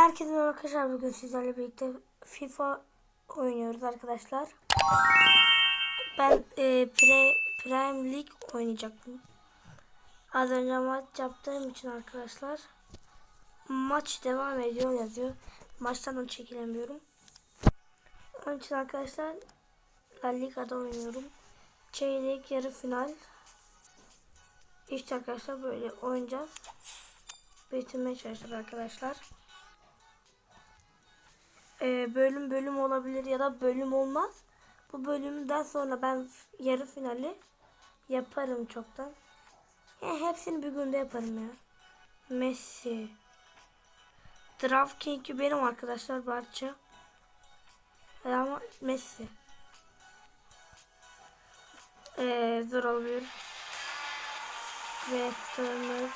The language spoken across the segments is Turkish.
Herkese merhaba arkadaşlar. Bugün sizlerle birlikte FIFA oynuyoruz arkadaşlar. Ben e, Pre, Prime League oynayacaktım. Az önce maç yaptığım için arkadaşlar. Maç devam ediyor yazıyor. Maçtan da çekilemiyorum. Onun için arkadaşlar La Liga'da oynuyorum. Çeyrek yarı final. İşte arkadaşlar böyle oynayacağız. Bitirmeye çalışacağız arkadaşlar e, bölüm bölüm olabilir ya da bölüm olmaz. Bu bölümden sonra ben yarı finali yaparım çoktan. Yani hepsini bir günde yaparım ya. Messi. DraftKings benim arkadaşlar Barça. Ama Messi. Ee, zor olabilir. Ve Stürmer.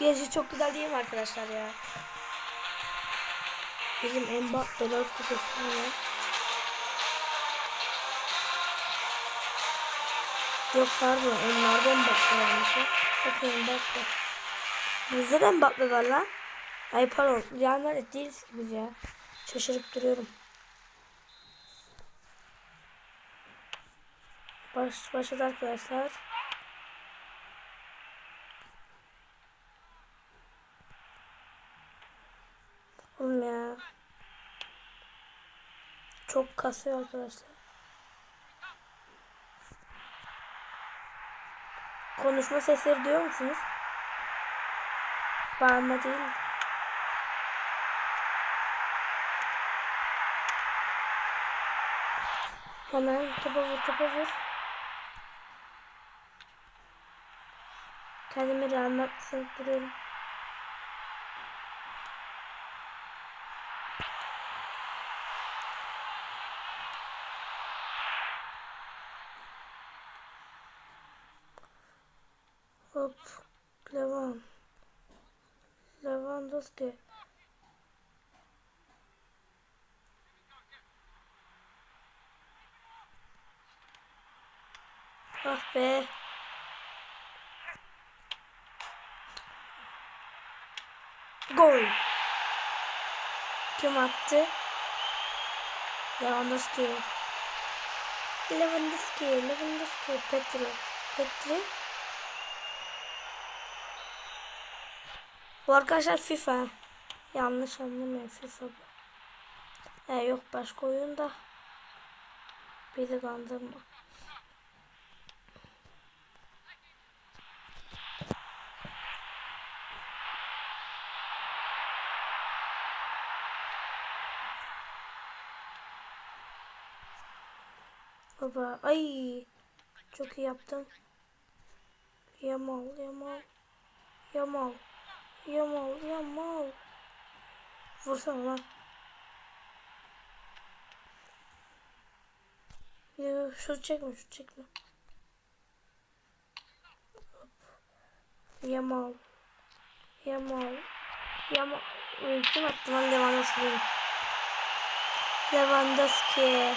Gerisi çok güzel değil mi arkadaşlar ya? Bizim Mbappe 4 kupası var. Yok pardon onlardan Mbappe varmış. Bakın Mbappe. Bizde de Mbappe var lan. Ay pardon Real Madrid değiliz ki biz ya. Şaşırıp duruyorum. Baş, başladı arkadaşlar. Oğlum ya. Çok kasıyor arkadaşlar. Konuşma sesleri duyuyor musunuz? Bağırma değil. Hemen topa vur topa vur. Kendimi rahmet duruyorum. Lewandowski. Ah be. Gol. Kim attı? Lewandowski. Lewandowski. Lewandowski. Petro. Petri. Bu arkadaşlar FIFA. Yanlış anlamayın FIFA bu. E, yok başka oyunda. Bizi kandırma. Baba ay çok iyi yaptım. Yamal yamal yamal. Yamal yamal. Vursana lan. Yo, şut çekme şut çekme. Yamal. Yamal. Yamal. Kim attı lan Lewandowski? Lewandowski.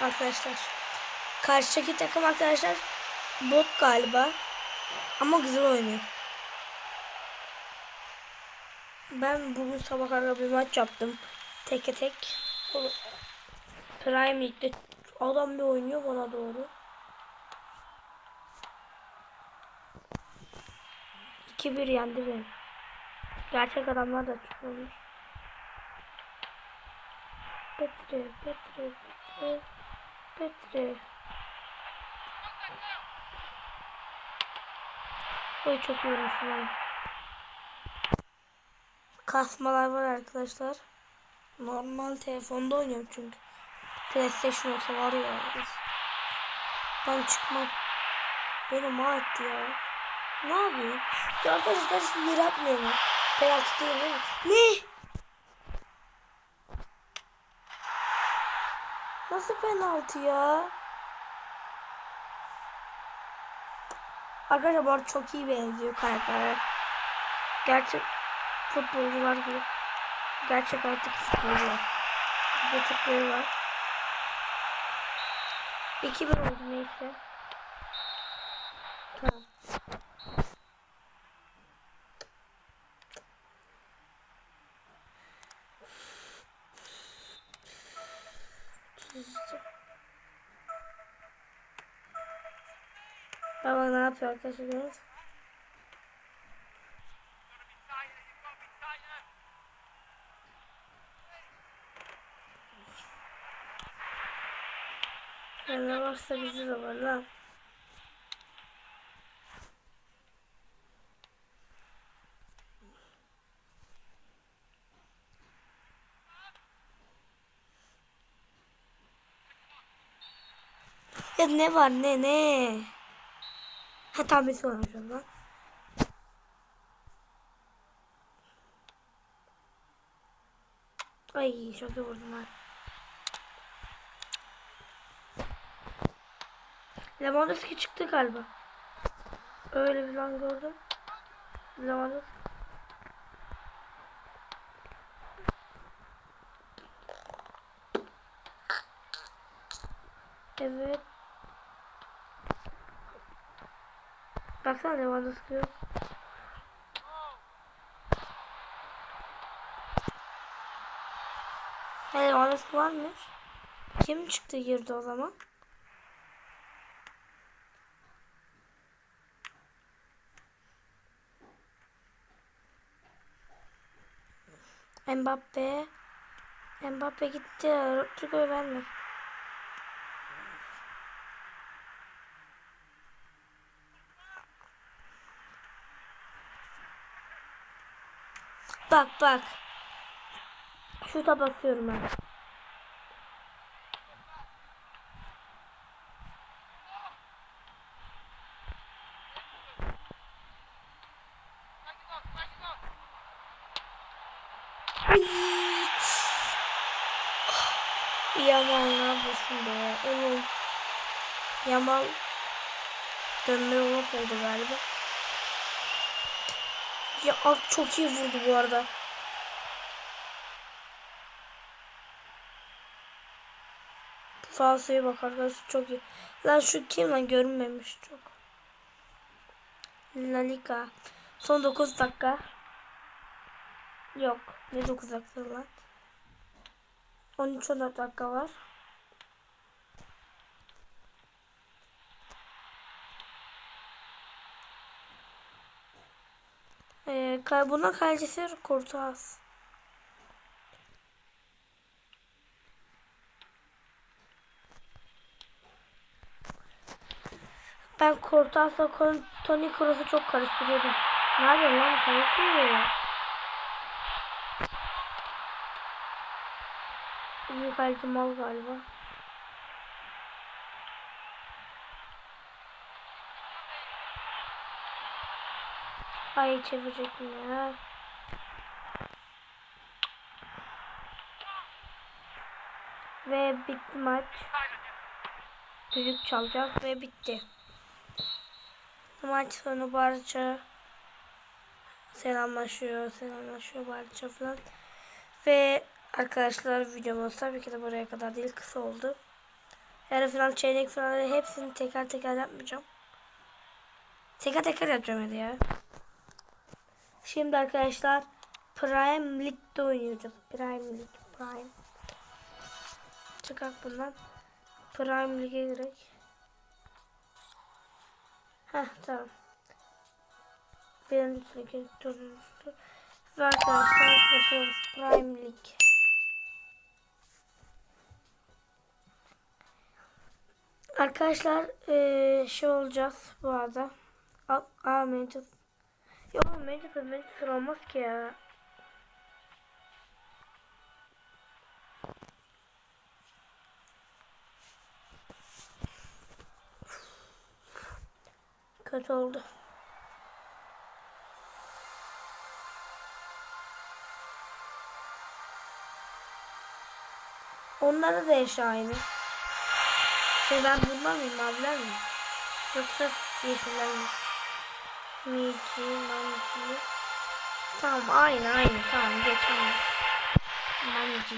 Arkadaşlar. Karşıdaki takım arkadaşlar bot galiba. Ama güzel oynuyor. Ben bugün sabah kadar bir maç yaptım. Teke tek. Prime League'de adam bir oynuyor bana doğru. 2-1 yendi beni. Gerçek adamlar da çıkmamış. Petre, Petre, Petre, Petre. Oy çok yormuşum. Kasmalar var arkadaşlar. Normal telefonda oynuyorum çünkü. PlayStation olsa var ya. Ben çıkmam. Beni mahvetti ya. Ne yapayım? Ya arkadaşlar yere atmıyor mu? Penaltı değil mi? Ne? Nasıl penaltı ya? Arkadaşlar bu arada çok iyi benziyor karakterler. Gerçek futbolcular gibi. Gerçek artık futbolcular. Bir tipleri var. 2-1 oldu neyse. Yapıyor arkadaşlar? görüyor musun? Ya ne varsa bizi de var lan. Ya ne var ne ne? Ha tamam biz konuşalım lan. Ay çok iyi vurdum ben. Lewandowski çıktı galiba. Öyle bir lan gördüm. Lewandowski. Evet. Baksana Lewandowski yok. Ha, Lewandowski varmış. Kim çıktı girdi o zaman? Mbappe. Mbappe gitti. Rodrigo'yu verme. Bak bak. Şuta basıyorum ben. Ay. Yamal ne yapıyorsun be? Oğlum. Yamal dönme yolak oldu galiba. Ya ak çok iyi vurdu bu arada. Falsoya bak arkadaşlar çok iyi. Lan şu kim lan görünmemiş çok. Lalika. Son 9 dakika. Yok. Ne 9 dakika lan? 13-14 dakika var. Kay- buna kalecisi Kurtaz. Ben Kurtaz'la Tony Kroos'u çok karıştırıyordum. Ne yapıyorsun lan? Karıştırıyor. Büyük kaleci mal galiba. Ay çevirecektim ya. Ve bitti maç. Düdük çalacak ve bitti. Maç sonu Barça selamlaşıyor, selamlaşıyor Barça falan. Ve arkadaşlar videomuz tabii ki de buraya kadar değil kısa oldu. Yarı falan çeyrek falan hepsini teker teker yapmayacağım. Teker teker yapacağım hadi ya. Şimdi arkadaşlar Prime League'de oynayacağız. Prime League, Prime. Çıkak bundan. Prime League'e girek. Heh tamam. Birinci tur, ikinci tur, üçüncü tur. Ve arkadaşlar yapıyoruz Prime League. Arkadaşlar eee, şey olacağız bu arada. Aa, Manchester. Yok Manchester Manchester olmaz ki ya. Kötü oldu. Onlara da eşya aynı. Şey ben bunlar mıyım maviler mi? Yoksa yeşiller mi? Miki, Manki. Tamam aynı aynı tamam geçelim. Manki.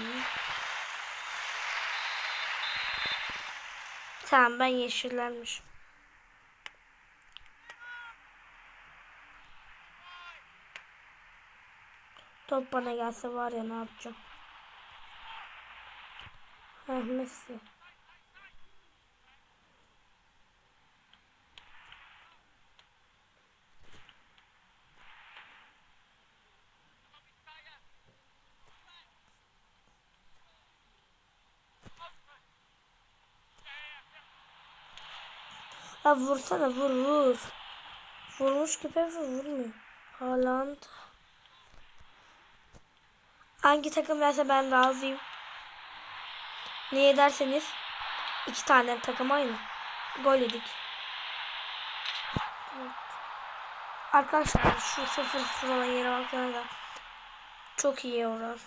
Tamam ben yeşillermiş. Top bana gelse var ya ne yapacağım. Heh Messi. Ya vursana vur vur. Vurmuş köpek vur vurmuyor. Haaland. Hangi takım verse ben razıyım. Niye derseniz iki tane takım aynı. Gol yedik. Arkadaşlar şu sıfır sıfır olan yere baksanıza. Çok iyi oran.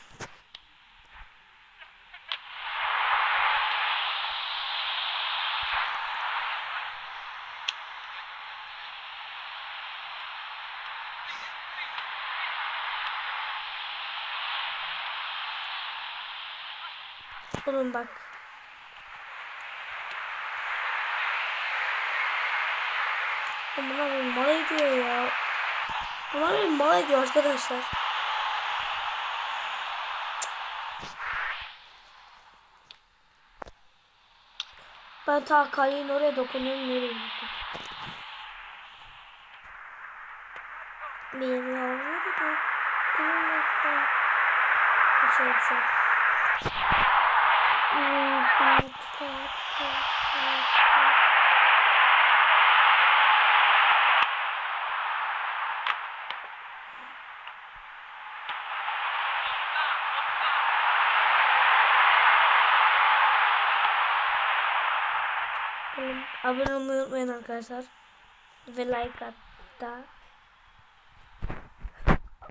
Oğlum bak. Bunlar beni mal ediyor ya. Bunlar beni mal ediyor arkadaşlar. Ben ta kalenin oraya dokunuyorum nereye gittim. Beni yavrudu. Elimizde. Bir şey bir şey. Abone olmayı unutmayın arkadaşlar. Ve like at da.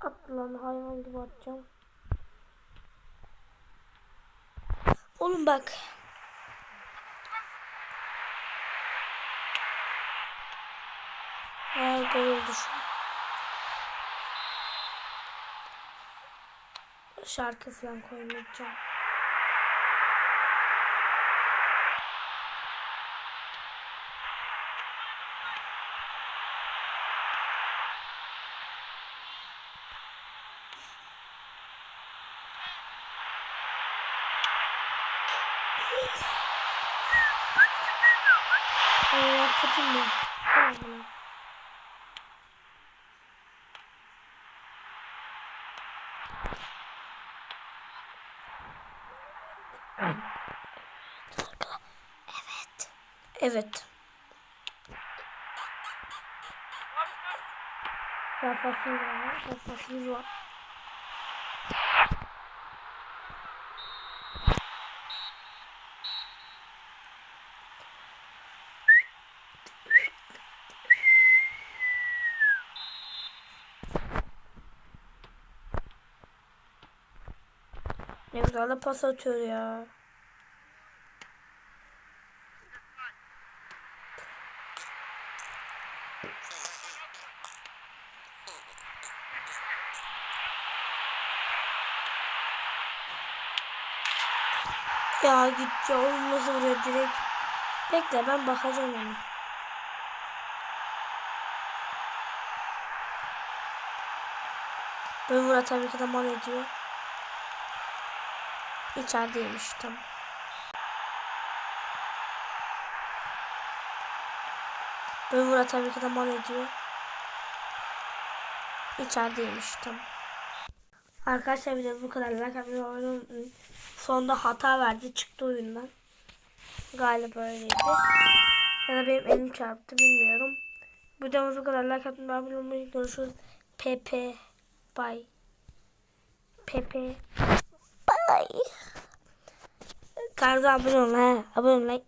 At hayvan gibi atacağım. Oğlum bak. Gol oldu şu. Şarkı falan koymayacağım. Hayır, kaçın mı? Tamam. Evet. Evet. Kafasız var. Ne güzel de pas atıyor ya. Ya git olmaz oraya direkt. Bekle ben bakacağım ona. Ömür tabii ki de mal ediyor. İçerideymiş tamam. Ömür tabii ki de mal ediyor. İçerideymiş tamam. Arkadaşlar video bu kadar. Like atmayı unutmayın. Sonunda hata verdi. Çıktı oyundan. Galiba öyleydi. Ya da benim elim çarptı bilmiyorum. Videomuz bu kadar. Like atmayı abone olmayı görüşürüz. Pepe. Bye. Pepe. Bye. Kanalımıza abone olun ha. Abone olun.